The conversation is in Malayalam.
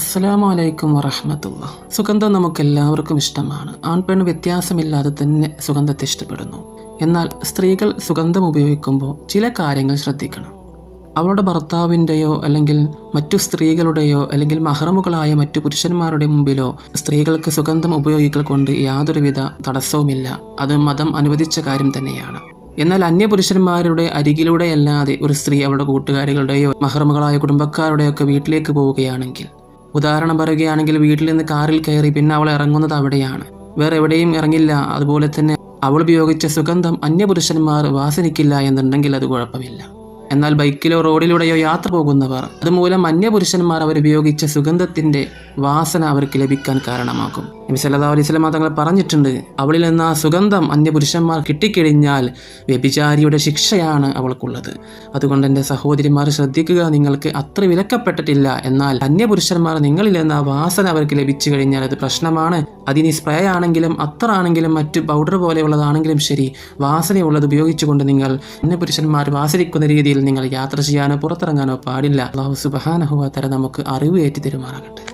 അസ്സലാമു അലൈക്കും വറഹമത്തുള്ള. സുഗന്ധം നമുക്ക് എല്ലാവർക്കും ഇഷ്ടമാണ്. ആൺപെൺ വ്യത്യാസമില്ലാതെ തന്നെ സുഗന്ധത്തെ ഇഷ്ടപ്പെടുന്നു. എന്നാൽ സ്ത്രീകൾ സുഗന്ധം ഉപയോഗിക്കുമ്പോൾ ചില കാര്യങ്ങൾ ശ്രദ്ധിക്കണം. അവളുടെ ഭർത്താവിന്റെയോ അല്ലെങ്കിൽ മറ്റു സ്ത്രീകളുടെയോ അല്ലെങ്കിൽ മഹറമുകളായ മറ്റു പുരുഷന്മാരുടെ മുമ്പിലോ സ്ത്രീകൾക്ക് സുഗന്ധം ഉപയോഗിക്കൽ കൊണ്ട് യാതൊരുവിധ തടസ്സവുമില്ല. അത് മതം അനുവദിച്ച കാര്യം തന്നെയാണ്. എന്നാൽ അന്യപുരുഷന്മാരുടെ പുരുഷന്മാരുടെ അരികിലൂടെയല്ലാതെ ഒരു സ്ത്രീ അവളുടെ കൂട്ടുകാരികളുടെയോ മഹ്റമുകളായ കുടുംബക്കാരുടെയോ ഒക്കെ വീട്ടിലേക്ക് പോവുകയാണെങ്കിൽ ഉദാഹരണം പറയുകയാണെങ്കിൽ വീട്ടിൽ നിന്ന് കാറിൽ കയറി പിന്നെ അവൾ ഇറങ്ങുന്നത് അവിടെയാണ്. വേറെ എവിടെയും ഇറങ്ങില്ല. അതുപോലെ തന്നെ അവൾ ഉപയോഗിച്ച സുഗന്ധം അന്യപുരുഷന്മാർ വാസനിക്കില്ല എന്നുണ്ടെങ്കിൽ അത് കുഴപ്പമില്ല. എന്നാൽ ബൈക്കിലോ റോഡിലൂടെയോ യാത്ര പോകുന്നവർ അതുമൂലം അന്യപുരുഷന്മാർ അവരുപയോഗിച്ച സുഗന്ധത്തിന്റെ വാസന അവർക്ക് ലഭിക്കാൻ കാരണമാകും. നബി സല്ലാ അലൈഹി വസല്ലം തങ്ങൾ പറഞ്ഞിട്ടുണ്ട് അവളിൽ നിന്ന് ആ സുഗന്ധം അന്യപുരുഷന്മാർ കിട്ടിക്കഴിഞ്ഞാൽ വ്യഭിചാരിയുടെ ശിക്ഷയാണ് അവൾക്കുള്ളത്. അതുകൊണ്ട് എന്റെ സഹോദരിമാർ ശ്രദ്ധിക്കുക നിങ്ങൾക്ക് അത്ര വിലക്കപ്പെട്ടിട്ടില്ല. എന്നാൽ അന്യപുരുഷന്മാർ നിങ്ങളിൽ നിന്ന് ആ വാസന അവർക്ക് ലഭിച്ചു കഴിഞ്ഞാൽ അത് പ്രശ്നമാണ്. അതിന് സ്പ്രേ ആണെങ്കിലും അത്ര ആണെങ്കിലും മറ്റ് പൗഡർ പോലെയുള്ളതാണെങ്കിലും ശരി. വാസനയുള്ളത് ഉപയോഗിച്ചുകൊണ്ട് നിങ്ങൾ അന്യപുരുഷന്മാർ വാസനിക്കുന്ന രീതിയിൽ നിങ്ങൾ യാത്ര ചെയ്യാനോ പുറത്തിറങ്ങാനോ പാടില്ല. അള്ളാഹു സുബഹാനഹുവ തര നമുക്ക് അറിവ് ഏറ്റി തരുമാറാകട്ടെ